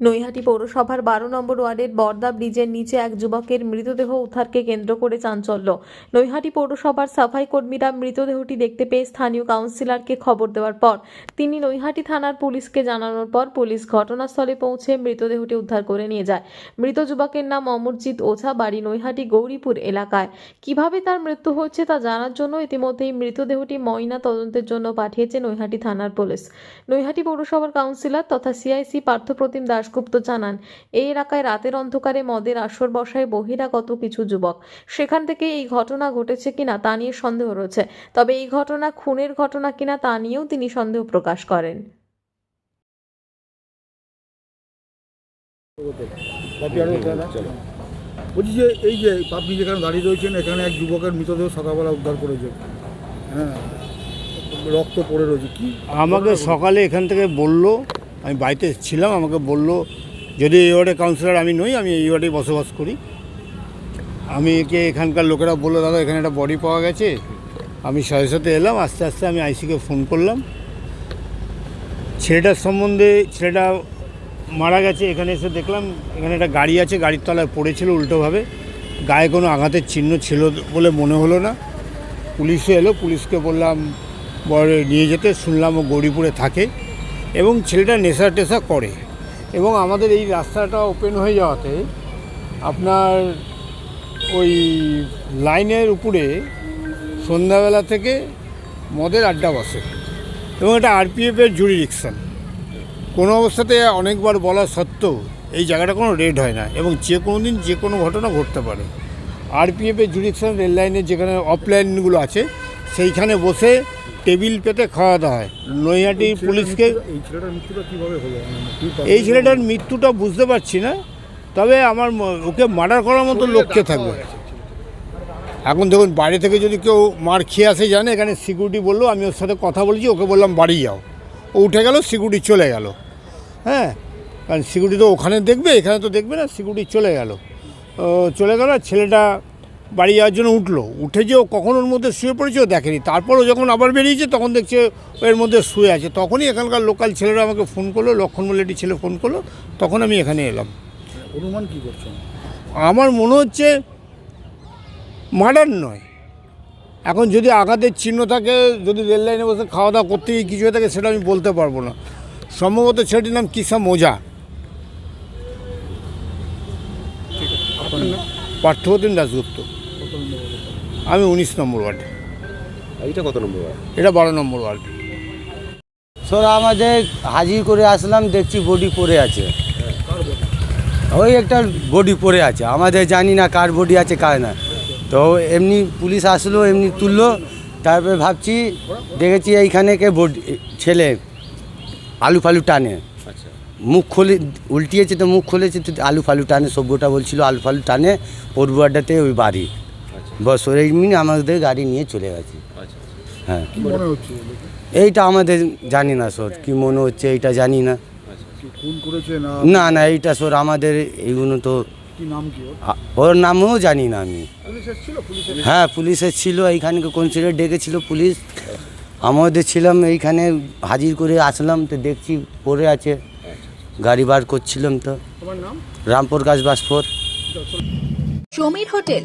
নৈহাটি পৌরসভার বারো নম্বর ওয়ার্ডের বর্দা ব্রিজের নিচে এক যুবকের মৃতদেহ উদ্ধারকে কেন্দ্র করে চাঞ্চল্য। নৈহাটি পৌরসভার সাফাই কর্মীরা মৃতদেহটি দেখতে পেয়ে স্থানীয় কাউন্সিলরকে খবর দেওয়ার পর তিনি নৈহাটি থানার পুলিশকে জানানোর পর পুলিশ ঘটনাস্থলে পৌঁছে মৃতদেহটি উদ্ধার করে নিয়ে যায়। মৃত যুবকের নাম অমরজিৎ ওঝা, বাড়ি নৈহাটি গৌরীপুর এলাকায়। কীভাবে তার মৃত্যু হচ্ছে তা জানার জন্য ইতিমধ্যেই মৃতদেহটি ময়না তদন্তের জন্য পাঠিয়েছে নৈহাটি থানার পুলিশ। নৈহাটি পৌরসভার কাউন্সিলর তথা সিআইসি পার্থপ্রতিম দাশগুপ্ত জানান এই এলাকায় রাতের অন্ধকারে মদের আসর বসায় বহিরাগত কিছু যুবক। সেখান থেকে এই ঘটনা ঘটেছে কিনা তা নিয়ে সন্দেহ রয়েছে। তবে এই ঘটনা খুনের ঘটনা কিনা তা নিয়েও তিনি সন্দেহ প্রকাশ করেন। বলছি যে এই যে আপনি যেখানে দাঁড়িয়ে রয়েছেন এখানে এক যুবকের মৃতদেহ সকালবেলা উদ্ধার করেছে। হ্যাঁ রক্ত পড়ে রয়েছে কি? আমাকে সকালে এখান থেকে বলল আমি বাড়িতে ছিলাম, আমাকে বলল, যদি এই ওয়ার্ডে কাউন্সিলর আমি নই, আমি এই ওয়ার্ডেই বসবাস করি। আমি একে এখানকার লোকেরা বলল, দাদা, এখানে একটা বডি পাওয়া গেছে। আমি সাথে সাথে এলাম, আস্তে আস্তে আমি আইসিকে ফোন করলাম। ছেলেটার সম্বন্ধে, ছেলেটা মারা গেছে, এখানে এসে দেখলাম, এখানে একটা গাড়ি আছে, গাড়ির তলায় পড়েছিল উল্টোভাবে। গায়ে কোনো আঘাতের চিহ্ন ছিল বলে মনে হলো না। পুলিশে এলো, পুলিশকে বললাম নিয়ে যেতে। শুনলাম ও গৌরীপুরে থাকে। এবং ছেলেটা নেশা টেশা করে। এবং আমাদের এই রাস্তাটা ওপেন হয়ে যাওয়াতে আপনার ওই লাইনের উপরে সন্ধ্যাবেলা থেকে মদের আড্ডা বসে। এবং এটা আরপিএফের জুরিডিকশন কোনো অবস্থাতে অনেকবার বলা সত্ত্বেও এই জায়গাটা কোনো রেড হয় না এবং যে কোনো দিন যে কোনো ঘটনা ঘটতে পারে। আরপিএফের জুডিকশন রেল লাইনের যেখানে অফলাইনগুলো আছে, সেইখানে বসে টেবিল পেতে খাওয়া দাওয়া হয়। নৈহাটি পুলিশকে এই ছেলেটার মৃত্যুটা মানে ছেলেটার মৃত্যুটা বুঝতে পারছি না তবে আমার ওকে মার্ডার করার মতো লোককে থাকবে। এখন দেখুন বাড়ি থেকে যদি কেউ মার খেয়ে আসে জানে এখানে সিকিউরিটি বলল আমি ওর সাথে কথা বলেছি ওকে বললাম বাড়ি যাও। ও উঠে গেল সিকিউরিটি চলে গেল। হ্যাঁ কারণ সিকিউরিটি তো ওখানে দেখবে এখানে তো দেখবে না সিকিউরিটি চলে গেল। ও চলে গেল আর ছেলেটা বাড়ি যাওয়ার জন্য উঠল। উঠে যে ও কখন ওর মধ্যে শুয়ে পড়েছে ও দেখেনি। তারপরও যখন আবার বেরিয়েছে তখন দেখছে এর মধ্যে শুয়ে আছে। তখনই এখানকার লোকাল ছেলেরা আমাকে ফোন করল লক্ষণ বলে একটি ছেলে ফোন করল তখন আমি এখানে এলাম। অনুমান কি করছেন আমার মনে হচ্ছে মার্ডার নয়। এখন যদি আঘাতের চিহ্ন থাকে যদি রেল লাইনে বসে খাওয়া দাওয়া করতে গিয়ে কিছু হয়ে থাকে সেটা আমি বলতে পারব না। সম্ভবত ছেলেটির নাম কিসা মোজা। পার্থপ্রতিম দাসগুপ্ত? আমি উনিশ নম্বর ওয়ার্ডে। এইটা কত নম্বর ওয়ার্ড? এটা বারো নম্বর ওয়ার্ড। স্যার আমাদের হাজির করে আসলাম দেখছি বডি পড়ে আছে। ওই একটা বডি পড়ে আছে। আমাদের জানি না কার বডি আছে কার না। তো এমনি পুলিশ আসলো এমনি তুললো। তারপরে ভাবছি দেখেছি এইখানে কে বডি ছেলে আলু ফালু টানে। আচ্ছা। মুখ খুলে উল্টিয়েছে তো মুখ খুলেছে তো আলু ফালু টানে সভ্যটা বলছিল আলু ফালু টানে। পড়ুয়াটাতে ওই বাড়ি। আচ্ছা বস এমনি আমাদের গাড়ি নিয়ে চলে গেছে। আচ্ছা হ্যাঁ। কি মনে এইটা আমাদের জানি না স্যার কি মনে হচ্ছে এইটা জানি না। কি খুন করেছে না? না এইটা স্যার আমাদের এইগুলো তো কি নাম কি ওর? নামও জানি না আমি। হ্যাঁ পুলিশের ছিল এইখানে কোন ছেলে ডেকেছিল পুলিশ। আমাদের ছিলাম এইখানে হাজির করে আসলাম তো দেখছি পড়ে আছে। গাড়ি বার করছিলাম তো। তোমার নাম? রামপুর গাছ Baspur Samir hotel